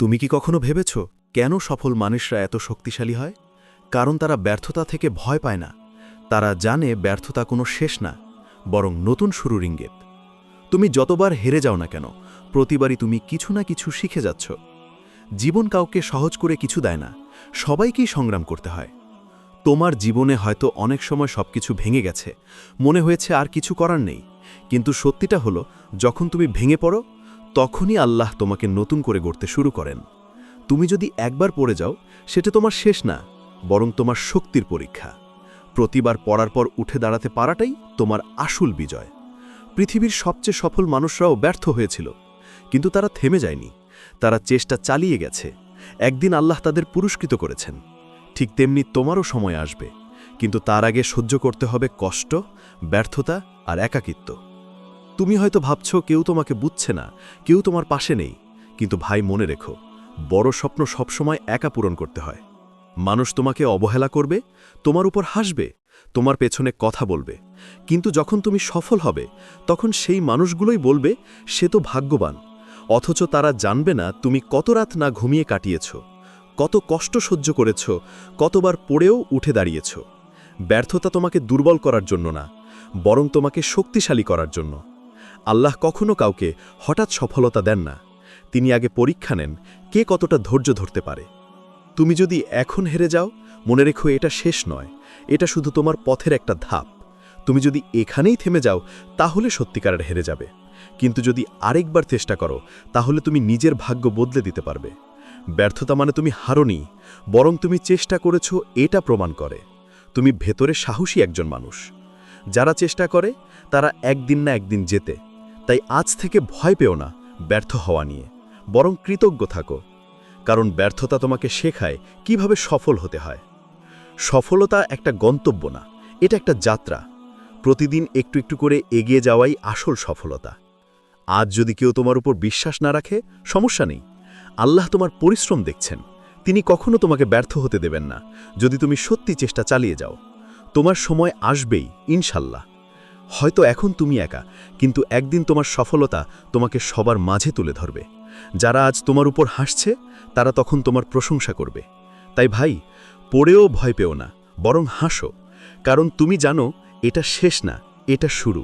তুমি কি কখনো ভেবেছ কেন সফল মানুষরা এত শক্তিশালী হয়? কারণ তারা ব্যর্থতা থেকে ভয় পায় না। তারা জানে ব্যর্থতা কোনো শেষ না, বরং নতুন শুরুর ইঙ্গিত। তুমি যতবার হেরে যাও না কেন, প্রতিবারই তুমি কিছু না কিছু শিখে যাচ্ছ। জীবন কাউকে সহজ করে কিছু দেয় না, সবাইকেই সংগ্রাম করতে হয়। তোমার জীবনে হয়তো অনেক সময় সবকিছু ভেঙে গেছে, মনে হয়েছে আর কিছু করার নেই। কিন্তু সত্যিটা হলো, যখন তুমি ভেঙে পড়ো তখনই আল্লাহ তোমাকে নতুন করে গড়তে শুরু করেন। তুমি যদি একবার পড়ে যাও, সেটা তোমার শেষ না, বরং তোমার শক্তির পরীক্ষা। প্রতিবার পড়ার পর উঠে দাঁড়াতে পারাটাই তোমার আসল বিজয়। পৃথিবীর সবচেয়ে সফল মানুষরাও ব্যর্থ হয়েছিল, কিন্তু তারা থেমে যায়নি। তারা চেষ্টা চালিয়ে গেছে। একদিন আল্লাহ তাদের পুরস্কৃত করেছেন। ঠিক তেমনি তোমারও সময় আসবে, কিন্তু তার আগে সহ্য করতে হবে কষ্ট, ব্যর্থতা আর একাকিত্ব। তুমি হয়তো ভাবছ কেউ তোমাকে বুঝছে না, কেউ তোমার পাশে নেই। কিন্তু ভাই, মনে রেখো, বড় স্বপ্ন সবসময় একা পূরণ করতে হয়। মানুষ তোমাকে অবহেলা করবে, তোমার উপর হাসবে, তোমার পেছনে কথা বলবে। কিন্তু যখন তুমি সফল হবে, তখন সেই মানুষগুলোই বলবে, সে তো ভাগ্যবান। অথচ তারা জানবে না তুমি কত রাত না ঘুমিয়ে কাটিয়েছ, কত কষ্ট সহ্য করেছ, কতবার পড়েও উঠে দাঁড়িয়েছ। ব্যর্থতা তোমাকে দুর্বল করার জন্য না, বরং তোমাকে শক্তিশালী করার জন্য। আল্লাহ কখনো কাউকে হঠাৎ সফলতা দেন না। তিনি আগে পরীক্ষা নেন কে কতটা ধৈর্য ধরতে পারে। তুমি যদি এখন হেরে যাও, মনে রেখো এটা শেষ নয়, এটা শুধু তোমার পথের একটা ধাপ। তুমি যদি এখানেই থেমে যাও, তাহলে সত্যিকারের হেরে যাবে। কিন্তু যদি আরেকবার চেষ্টা করো, তাহলে তুমি নিজের ভাগ্য বদলে দিতে পারবে। ব্যর্থতা মানে তুমি হারনি, বরং তুমি চেষ্টা করেছ এটা প্রমাণ করে। তুমি ভেতরে সাহসী একজন মানুষ। যারা চেষ্টা করে, তারা একদিন না একদিন যেতে তাই আজ থেকে ভয় পেও না, ব্যর্থ হওয়া নিয়ে। বরং কৃতজ্ঞ থাকো। কারণ ব্যর্থতা তোমাকে শেখায় কীভাবে সফল হতে হয়। সফলতা একটা গন্তব্য না, এটা একটা যাত্রা। প্রতিদিন একটু একটু করে এগিয়ে যাওয়াই আসল সফলতা। আজ যদি কেউ তোমার উপর বিশ্বাস না রাখে, সমস্যা নেই। আল্লাহ তোমার পরিশ্রম দেখছেন। তিনি কখনো তোমাকে ব্যর্থ হতে দেবেন না। যদি তুমি সত্যি চেষ্টা চালিয়ে যাও, তোমার সময় আসবেই, ইনশাল্লাহ। হয়তো এখন তুমি একা, কিন্তু একদিন তোমার সফলতা তোমাকে সবার মাঝে তুলে ধরবে। যারা আজ তোমার উপর হাসছে, তারা তখন তোমার প্রশংসা করবে। তাই ভাই, পড়েও ভয় পেও না, বরং হাসো, কারণ তুমি জানো এটা শেষ না, এটা শুরু।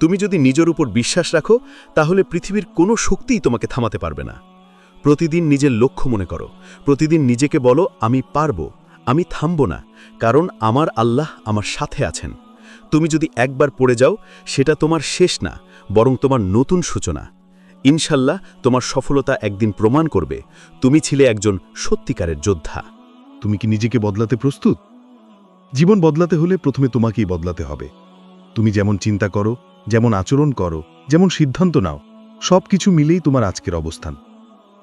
তুমি যদি নিজের উপর বিশ্বাস রাখো, তাহলে পৃথিবীর কোনো শক্তিই তোমাকে থামাতে পারবে না। প্রতিদিন নিজের লক্ষ্য মনে করো, প্রতিদিন নিজেকে বলো, আমি পারব, আমি থামব না, কারণ আমার আল্লাহ আমার সাথে আছেন। তুমি যদি একবার পড়ে যাও, সেটা তোমার শেষ না, বরং তোমার নতুন সূচনা। ইনশাল্লাহ, তোমার সফলতা একদিন প্রমাণ করবে, তুমি ছিলে একজন সত্যিকারের যোদ্ধা। তুমি কি নিজেকে বদলাতে প্রস্তুত? জীবন বদলাতে হলে প্রথমে তোমাকেই বদলাতে হবে। তুমি যেমন চিন্তা করো, যেমন আচরণ করো, যেমন সিদ্ধান্ত নাও সব কিছু মিলেই তোমার আজকের অবস্থান।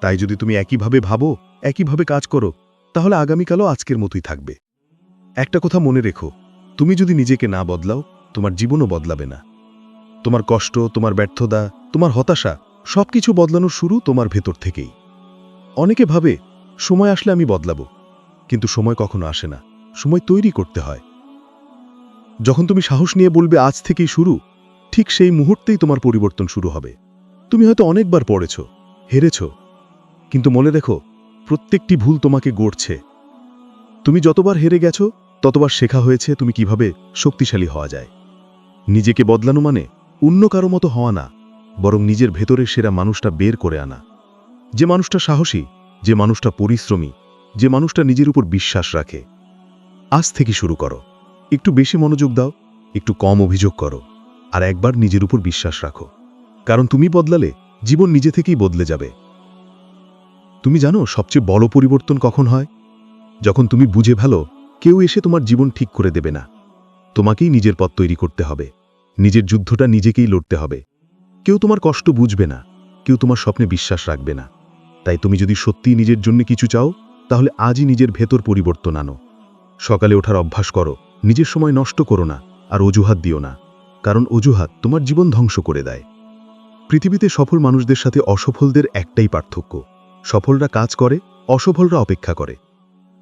তাই যদি তুমি একইভাবে ভাবো, একইভাবে কাজ করো, তাহলে আগামীকালও আজকের মতোই থাকবে। একটা কথা মনে রেখো তুমি যদি নিজেকে না বদলাও, তোমার জীবনও বদলাবে না। তোমার কষ্ট, তোমার ব্যর্থতা, তোমার হতাশা সব কিছু বদলানোর শুরু তোমার ভেতর থেকেই। অনেকে ভাবে, সময় আসলে আমি বদলাবো, কিন্তু সময় কখনো আসে না, সময় তৈরি করতে হয়। যখন তুমি সাহস নিয়ে বলবে, আজ থেকেই শুরু, ঠিক সেই মুহূর্তেই তোমার পরিবর্তন শুরু হবে। তুমি হয়তো অনেকবার পড়েছ, হেরেছ, কিন্তু মনে দেখো প্রত্যেকটি ভুল তোমাকে গড়ছে। তুমি যতবার হেরে গেছো ততবার শেখা হয়েছে তুমি কীভাবে শক্তিশালী হওয়া যায়। নিজেকে বদলানো মানে অন্য কারও মতো হওয়া না, বরং নিজের ভেতরে সেরা মানুষটা বের করে আনা। যে মানুষটা সাহসী, যে মানুষটা পরিশ্রমী, যে মানুষটা নিজের উপর বিশ্বাস রাখে। আজ থেকে শুরু করো। একটু বেশি মনোযোগ দাও, একটু কম অভিযোগ করো, আর একবার নিজের উপর বিশ্বাস রাখো। কারণ তুমি বদলালে জীবন নিজে থেকেই বদলে যাবে। তুমি জানো সবচেয়ে বড় পরিবর্তন কখন হয়? যখন তুমি বুঝে ভালো কেউ এসে তোমার জীবন ঠিক করে দেবে না। তোমাকেই নিজের পথ তৈরি করতে হবে। নিজের যুদ্ধটা নিজেকেই লড়তে হবে। কেউ তোমার কষ্ট বুঝবে না। কেউ তোমার স্বপ্নে বিশ্বাস রাখবে না। তাই তুমি যদি সত্যিই নিজের জন্য কিছু চাও, তাহলে আজই নিজের ভেতর পরিবর্তন আনো। সকালে ওঠার অভ্যাস করো। নিজের সময় নষ্ট করো না আর অজুহাত দিও না। কারণ অজুহাত তোমার জীবন ধ্বংস করে দেয়। পৃথিবীতে সফল মানুষদের সাথে অসফলদের একটাই পার্থক্য। সফলরা কাজ করে, অসফলরা অপেক্ষা করে।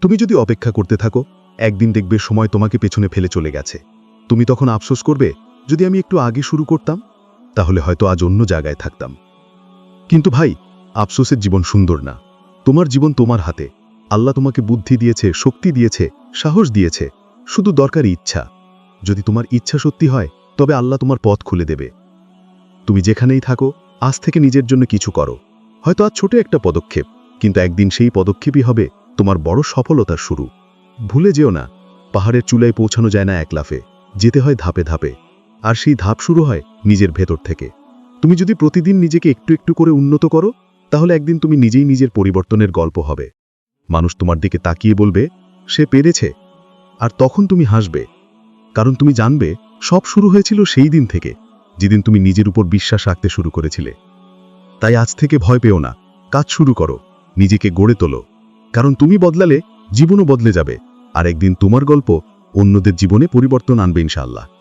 তুমি যদি অপেক্ষা করতে থাকো একদিন দেখবে সময় তোমাকে পেছনে ফেলে চলে গেছে। তুমি তখন আফসোস করবে, যদি আমি একটু আগে শুরু করতাম, তাহলে হয়তো আজ অন্য জায়গায় থাকতাম। কিন্তু ভাই, আফসোসের জীবন সুন্দর না। তোমার জীবন তোমার হাতে। আল্লাহ তোমাকে বুদ্ধি দিয়েছে, শক্তি দিয়েছে, সাহস দিয়েছে, শুধু দরকারি ইচ্ছা। যদি তোমার ইচ্ছা সত্যি হয়, তবে আল্লাহ তোমার পথ খুলে দেবে। তুমি যেখানেই থাকো, আজ থেকে নিজের জন্য কিছু করো। হয়তো আজ ছোট একটা পদক্ষেপ, কিন্তু একদিন সেই পদক্ষেপই হবে তোমার বড় সফলতার শুরু। ভুলে যেও না, পাহাড়ের চুলায় পৌঁছানো যায় না এক লাফে, যেতে হয় ধাপে ধাপে। আর সেই ধাপ শুরু হয় নিজের ভেতর থেকে। তুমি যদি প্রতিদিন নিজেকে একটু একটু করে উন্নত করো, তাহলে একদিন তুমি নিজেই নিজের পরিবর্তনের গল্প হবে। মানুষ তোমার দিকে তাকিয়ে বলবে, সে পেরেছে। আর তখন তুমি হাসবে। কারণ তুমি জানবে, সব শুরু হয়েছিল সেই দিন থেকে, যেদিন তুমি নিজের উপর বিশ্বাস রাখতে শুরু করেছিলে। তাই আজ থেকে ভয় পেও না, কাজ শুরু করো, নিজেকে গড়ে তোলো। কারণ তুমি বদলালে, জীবনও বদলে যাবে। আর একদিন তোমার গল্প অন্যদের জীবনে পরিবর্তন আনবে ইনশাআল্লাহ।